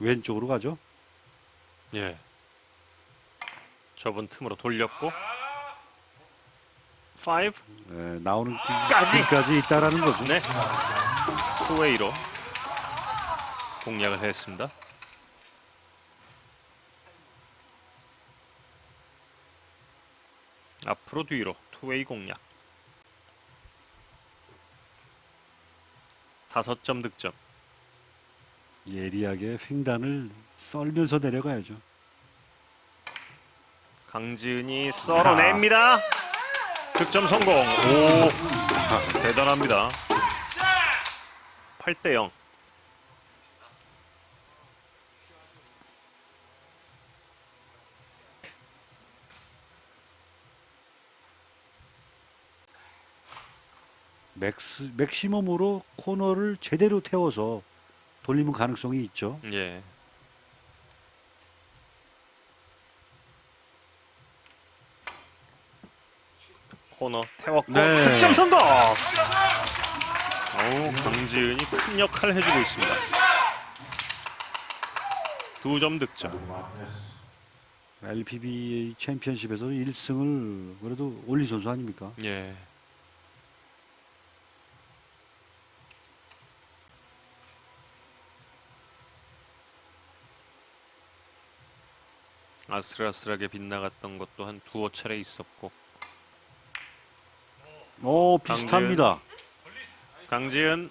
왼쪽으로 가죠. 예. 좁은 틈으로 돌렸고 5 네, 나오는 까지! 길까지 있다라는 거죠. 네. 투웨이로 공략을 했습니다. 앞으로 뒤로 투웨이 공략. 다섯 점 득점. 예리하게 횡단을 썰면서 내려가야죠. 강지은이 썰어냅니다. 득점 성공. 오, 대단합니다. 8대 0. 맥스 맥시멈으로 코너를 제대로 태워서 돌리면 가능성이 있죠. 예. 코너 태웠고 네. 득점 성공. 어우, 강지은이 큰 역할을 해주고 있습니다. 두 점 득점. LPBA 챔피언십에서 1승을 그래도 올린 선수 아닙니까? 예. 아슬아슬하게 빗나갔던 것도 한 두어 차례 있었고 오 비슷합니다. 강지은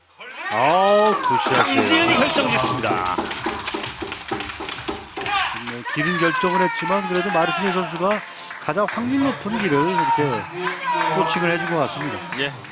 아우 굿샷이에요. 강지은이 결정짓습니다. 네, 길은 결정을 했지만 그래도 마르티네 선수가 가장 확률 높은 길을 이렇게 코칭을 해준 것 같습니다. 예.